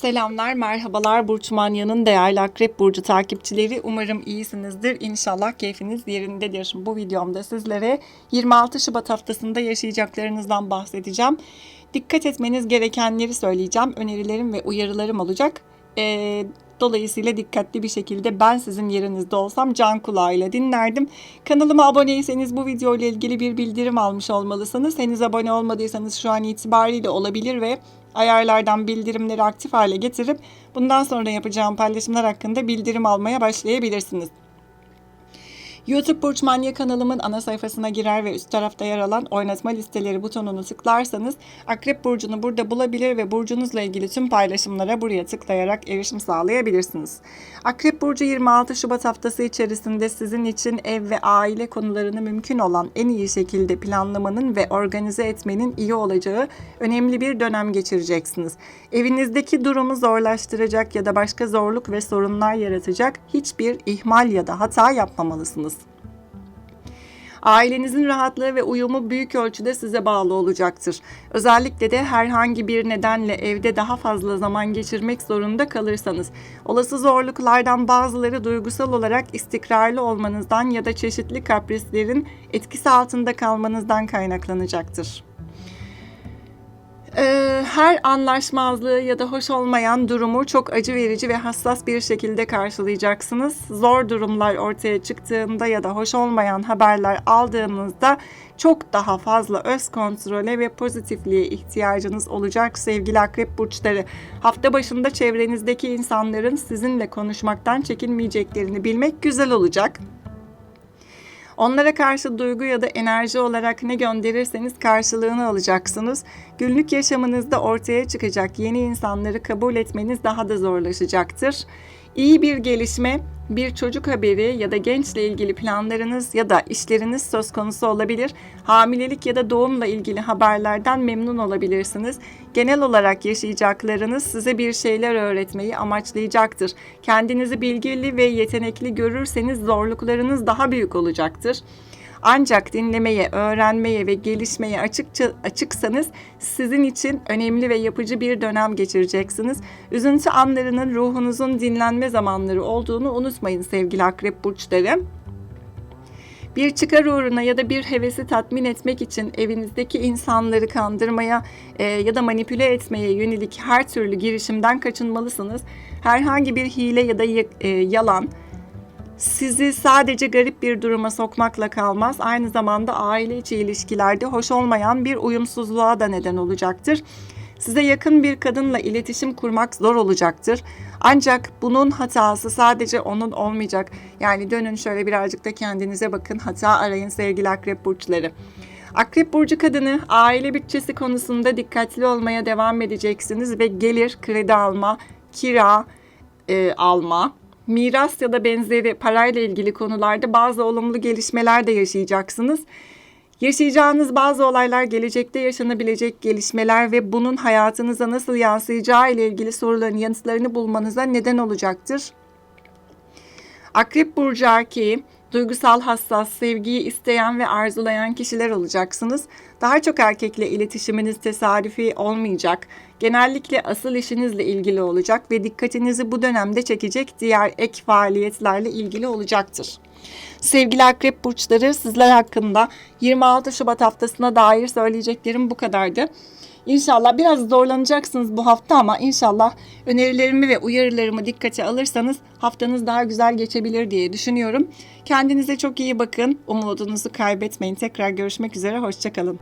Selamlar, merhabalar Burç Manya'nın değerli Akrep Burcu takipçileri. Umarım iyisinizdir. İnşallah keyfiniz yerindedir. Bu videomda sizlere 26 Şubat haftasında yaşayacaklarınızdan bahsedeceğim. Dikkat etmeniz gerekenleri söyleyeceğim. Önerilerim ve uyarılarım olacak. Ee, dolayısıyla dikkatli bir şekilde ben sizin yerinizde olsam can kulağıyla dinlerdim. Kanalıma aboneyseniz bu video ile ilgili bir bildirim almış olmalısınız. Henüz abone olmadıysanız şu an itibariyle olabilir ve ayarlardan bildirimleri aktif hale getirip bundan sonra yapacağım paylaşımlar hakkında bildirim almaya başlayabilirsiniz. YouTube Burç Manya kanalımın ana sayfasına girer ve üst tarafta yer alan oynatma listeleri butonunu tıklarsanız Akrep Burcu'nu burada bulabilir ve burcunuzla ilgili tüm paylaşımlara buraya tıklayarak erişim sağlayabilirsiniz. Akrep Burcu 26 Şubat haftası içerisinde sizin için ev ve aile konularını mümkün olan en iyi şekilde planlamanın ve organize etmenin iyi olacağı önemli bir dönem geçireceksiniz. Evinizdeki durumu zorlaştıracak ya da başka zorluk ve sorunlar yaratacak hiçbir ihmal ya da hata yapmamalısınız. Ailenizin rahatlığı ve uyumu büyük ölçüde size bağlı olacaktır. Özellikle de herhangi bir nedenle evde daha fazla zaman geçirmek zorunda kalırsanız, olası zorluklardan bazıları duygusal olarak istikrarlı olmanızdan ya da çeşitli kaprislerin etkisi altında kalmanızdan kaynaklanacaktır. Ee, her anlaşmazlığı ya da hoş olmayan durumu çok acı verici ve hassas bir şekilde karşılayacaksınız. Zor durumlar ortaya çıktığında ya da hoş olmayan haberler aldığınızda çok daha fazla öz kontrole ve pozitifliğe ihtiyacınız olacak sevgili akrep burçları. Hafta başında çevrenizdeki insanların sizinle konuşmaktan çekinmeyeceklerini bilmek güzel olacak. Onlara karşı duygu ya da enerji olarak ne gönderirseniz karşılığını alacaksınız. Günlük yaşamınızda ortaya çıkacak yeni insanları kabul etmeniz daha da zorlaşacaktır. İyi bir gelişme, bir çocuk haberi ya da gençle ilgili planlarınız ya da işleriniz söz konusu olabilir. Hamilelik ya da doğumla ilgili haberlerden memnun olabilirsiniz. Genel olarak yaşayacaklarınız size bir şeyler öğretmeyi amaçlayacaktır. Kendinizi bilgili ve yetenekli görürseniz zorluklarınız daha büyük olacaktır. Ancak dinlemeye, öğrenmeye ve gelişmeye açıkça açıksanız sizin için önemli ve yapıcı bir dönem geçireceksiniz. Üzüntü anlarının ruhunuzun dinlenme zamanları olduğunu unutmayın sevgili akrep burçları. Bir çıkar uğruna ya da bir hevesi tatmin etmek için evinizdeki insanları kandırmaya e, ya da manipüle etmeye yönelik her türlü girişimden kaçınmalısınız. Herhangi bir hile ya da e, yalan sizi sadece garip bir duruma sokmakla kalmaz. Aynı zamanda aile içi ilişkilerde hoş olmayan bir uyumsuzluğa da neden olacaktır. Size yakın bir kadınla iletişim kurmak zor olacaktır. Ancak bunun hatası sadece onun olmayacak. Yani dönün şöyle birazcık da kendinize bakın. Hata arayın sevgili akrep burçları. Akrep burcu kadını aile bütçesi konusunda dikkatli olmaya devam edeceksiniz ve gelir, kredi alma, kira e, alma, miras ya da benzeri parayla ilgili konularda bazı olumlu gelişmeler de yaşayacaksınız. Yaşayacağınız bazı olaylar gelecekte yaşanabilecek gelişmeler ve bunun hayatınıza nasıl yansıyacağı ile ilgili soruların yanıtlarını bulmanıza neden olacaktır. Akrep burcu erkeği duygusal hassas, sevgiyi isteyen ve arzulayan kişiler olacaksınız. Daha çok erkekle iletişiminiz tesadüfi olmayacak. Genellikle asıl işinizle ilgili olacak ve dikkatinizi bu dönemde çekecek diğer ek faaliyetlerle ilgili olacaktır. Sevgili akrep burçları sizler hakkında 26 Şubat haftasına dair söyleyeceklerim bu kadardı. İnşallah biraz zorlanacaksınız bu hafta ama inşallah önerilerimi ve uyarılarımı dikkate alırsanız haftanız daha güzel geçebilir diye düşünüyorum. Kendinize çok iyi bakın. Umudunuzu kaybetmeyin. Tekrar görüşmek üzere. Hoşçakalın.